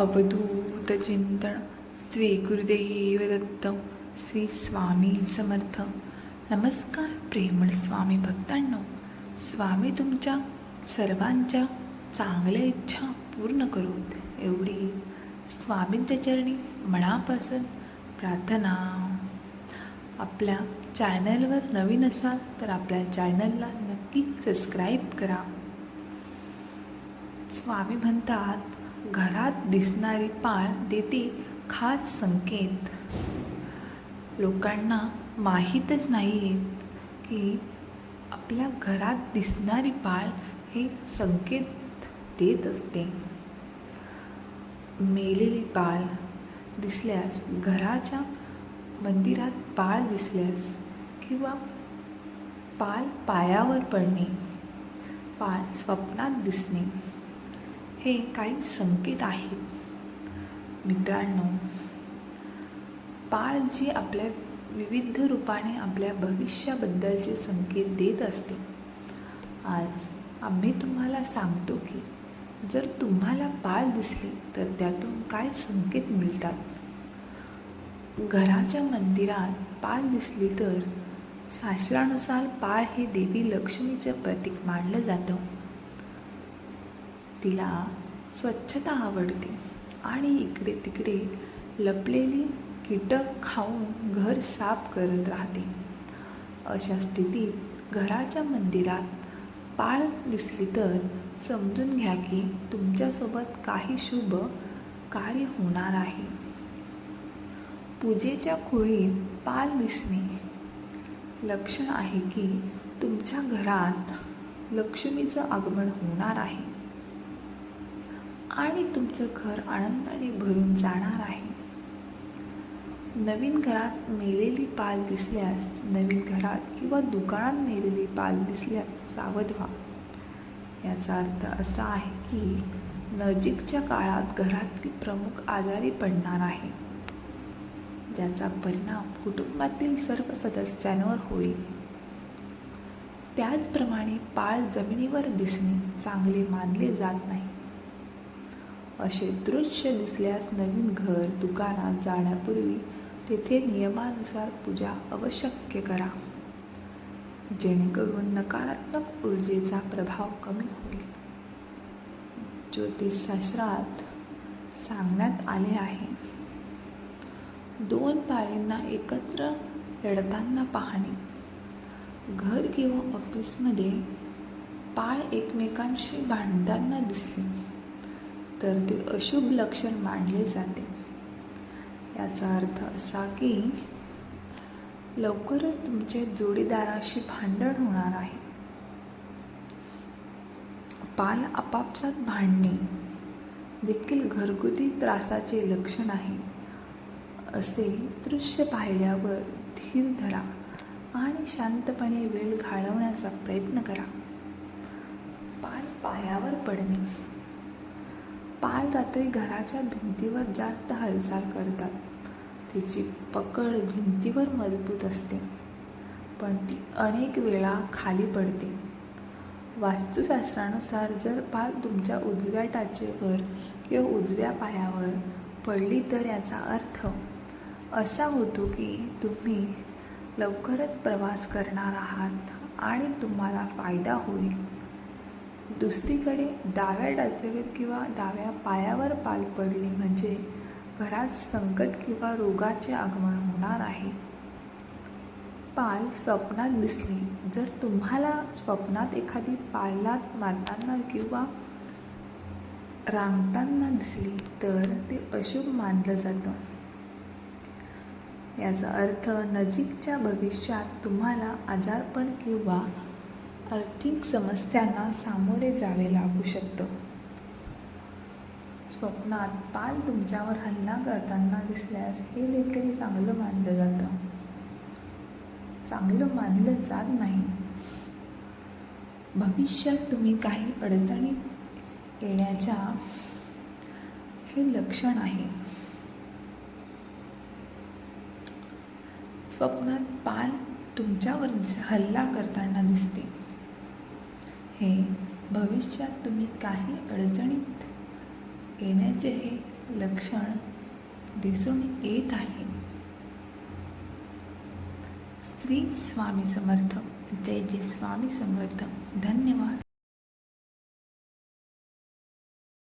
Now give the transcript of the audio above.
अवधूत चिंतन श्री गुरुदेव दत्त श्री स्वामी समर्थ. नमस्कार प्रेमळ स्वामी भक्तांनो. स्वामी तुमच्या सर्वांच्या चांगल्या इच्छा पूर्ण करू एवढी स्वामींच्या चरणी मनापासून प्रार्थना. आपल्या चॅनलवर नवीन असाल तर आपल्या चॅनलला नक्की सबस्क्राईब करा. स्वामी म्हणतात घरात दिसणारी पाळ देते खास संकेत. लोकांना माहीतच नाही की आपल्या घरात दिसणारी पाळ हे संकेत देत असते. मेलेली पाळ दिसल्यास घराच्या मंदिरात पाळ दिसल्यास किंवा पाल पायावर पडणे पाळ स्वप्नात दिसणे हे काही संकेत आहेत. मित्रांनो पाळ जी आपल्या विविध रूपाने आपल्या भविष्याबद्दलचे संकेत देत असते. आज आम्ही तुम्हाला सांगतो की जर तुम्हाला पाळ दिसली तर त्यातून काय संकेत मिळतात? घराच्या मंदिरात पाळ दिसली तर शास्त्रानुसार पाळ हे देवी लक्ष्मीचं प्रतीक मानलं जातं. तिला स्वच्छता आवडते. आणि इकडे तिकडे लपलेली कीटक खाऊन घर साफ करत राहते. अशा स्थितीत घराच्या मंदिरात पाळ दिसली तर समजून घ्या की तुमच्यासोबत काही शुभ कार्य होणार आहे. पूजेच्या खोळीत पाल दिसणे. लक्षण आहे की तुमच्या घरात लक्ष्मीचं आगमन होणार आहे. आणि तुमचं घर आनंदाने भरून जाणार आहे. नवीन घरात मेलेली पाल दिसल्यास नवीन घरात किंवा दुकानात मेलेली पाल दिसल्यास सावध व्हा. याचा अर्थ असा आहे की नजीकच्या काळात घरातील प्रमुख आजारी पडणार आहे. ज्याचा परिणाम कुटुंबातील सर्व सदस्यांवर होईल. त्याचप्रमाणे पाळ जमिनीवर दिसणे चांगले मानले जात नाही. असे दृश्य दिसल्यास नवीन घर दुकानात जाण्यापूर्वी तेथे नियमानुसार पूजा अवश्य करा. जेणेकरून नकारात्मक ऊर्जेचा प्रभाव कमी होईल. ज्योतिषशास्त्रात सांगण्यात आले आहे. दोन पाळींना एकत्र लढताना पाहणे. घर किंवा ऑफिसमध्ये पाळ एकमेकांशी भांडताना दिसली. तर ते अशुभ लक्षण मानले जाते. याचा अर्थ असा की लवकरच तुमचे जोडीदाराशी भांडण होणार आहे. पाल आपापसात भांडणे देखील घरगुती त्रासाचे लक्षण आहे. असे दृश्य पाहिल्यावर धीर धरा आणि शांतपणे वेळ घालवण्याचा प्रयत्न करा. पाल पायावर पडणे. रात्री घराच्या भिंतीवर जास्त हालचाल करतात. तिची पकड भिंतीवर मजबूत असते पण ती अनेक वेळा खाली पडते. वास्तुशास्त्रानुसार जर पाल तुमच्या उजव्या टाचेवर किंवा उजव्या पायावर पडली तर याचा अर्थ असा होतो की तुम्ही लवकरच प्रवास करणार आहात आणि तुम्हाला फायदा होईल. दुसरीकडे डाव्या टाचेवर किंवा डाव्या पायावर पाल पडली म्हणजे घरात संकट किंवा रोगाचे आगमन होणार आहे. पाल स्वप्नात दिसली. जर तुम्हाला स्वप्नात एखादी पायलात मारताना किंवा रांगताना दिसली तर ते अशुभ मानलं जातं. याचा अर्थ नजीकच्या भविष्यात तुम्हाला आजारपण किंवा आर्थिक समस्यांना सामोरे जावे लागू शकतं. स्वप्नात पाल तुमच्यावर हल्ला करताना दिसल्यास हे देखील चांगलं मानलं जातं. चांगलं मानलं जात नाही. भविष्यात तुम्ही काही अडचणी येण्याच्या हे लक्षण आहे. स्वप्नात पाल तुमच्यावर हल्ला करताना दिसते. हे भविष्यात तुम्ही काही अडचणीत येण्याचे हे लक्षण दिसून येत आहे. श्री स्वामी समर्थ. जय जय स्वामी समर्थ. धन्यवाद.